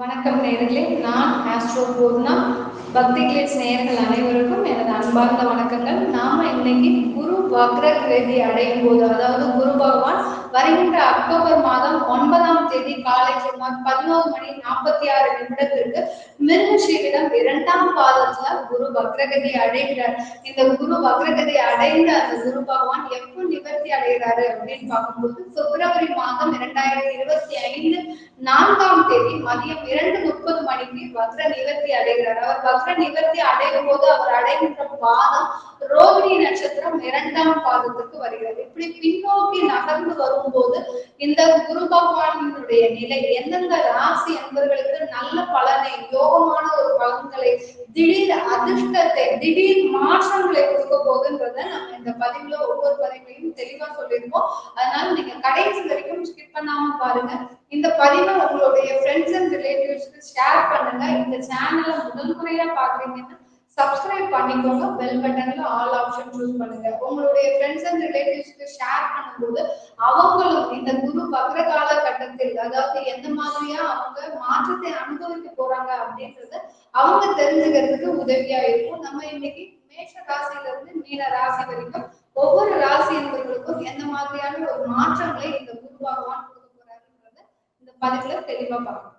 வணக்கம் நேர்களே. நான் ஆஸ்ட்ரோ பூர்ணா. பக்தி கிளிட்ஸ் நேயர்கள் அனைவருக்கும் எனது அன்பார்ந்த வணக்கங்கள். நாம இன்னைக்கு குரு வக்ர கிரதி அடையும் போது அதாவது குரு பகவான் வருகின்ற அக்டோபர் மாதம் ஒன்பதாம் தேதி காலை சுமார் பதினோரு மணி நாற்பத்தி ஆறு நிமிடத்திற்கு மிருகஷீரிடம் இரண்டாம் பாதத்துல குரு வக்ரகதி அடைகிறார். இந்த குரு வக்ரகதி அடைந்த அந்த குரு பகவான் எப்போ நிவர்த்தி அடைகிறாரு அப்படின்னு பார்க்கும்போது பிப்ரவரி மாதம் இரண்டாயிரத்தி இருபத்தி ஐந்து நான்காம் தேதி மதியம் இரண்டு முப்பது மணிக்கு வக்ர நிவர்த்தி அடைகிறார். அவர் வக்ர நிவர்த்தி அடையும் போது அவர் அடைகின்ற பாதம் ரோகிணி நட்சத்திரம் இரண்டாம் பாதத்துக்கு வருகிறது. இப்படி பின்னோக்கி நகர்ந்து வரும்போது இந்த குரு பகவானினுடைய நிலை எந்தெந்த ராசி என்பவர்களுக்கு நல்ல பலனை யோகமான ஒரு பலன்களை திடீர் அதிர்ஷ்டத்தை திடீர் மாற்றங்களை கொடுக்க போகுன்றத நம்ம இந்த பதிவுல ஒவ்வொரு பதிவுலையும் தெளிவா சொல்லியிருக்கோம். அதனால நீங்க கடைசி வரைக்கும் ஸ்கிப் பண்ணாம பாருங்க. இந்த பதிவை உங்களுடைய ஃப்ரெண்ட்ஸ் அண்ட் ரிலேட்டிவ்ஸ்க்கு ஷேர் பண்ணுங்க இந்த சேனலை முதல் முறையா பாக்குறீங்கன்னா சப்ஸ்கிரைப் பண்ணிக்கோங்க. பெல் பட்டன்ல ஆல் ஆப்ஷன் சூஸ் பண்ணுங்க. உங்களுடைய ஃப்ரெண்ட்ஸ் அண்ட் ரிலேட்டிவ்ஸ்க்கு ஷேர் பண்ணும்போது அவங்களும் இந்த குரு வக்ர கால கட்டத்தில் அதாவது எந்த மாதிரியா அவங்க மாற்றத்தை அனுபவிக்க போறாங்க அப்படின்றத அவங்க தெரிஞ்சுக்கிறதுக்கு உதவியா இருக்கும். நம்ம இன்னைக்கு மேஷ ராசியில இருந்து மீன ராசி வரைக்கும் ஒவ்வொரு ராசி என்பவர்களுக்கும் எந்த மாதிரியான ஒரு மாற்றங்களை இந்த குரு பகவான் கொடுக்க போறாருன்றத இந்த பதிவுல தெளிவா பார்க்கணும்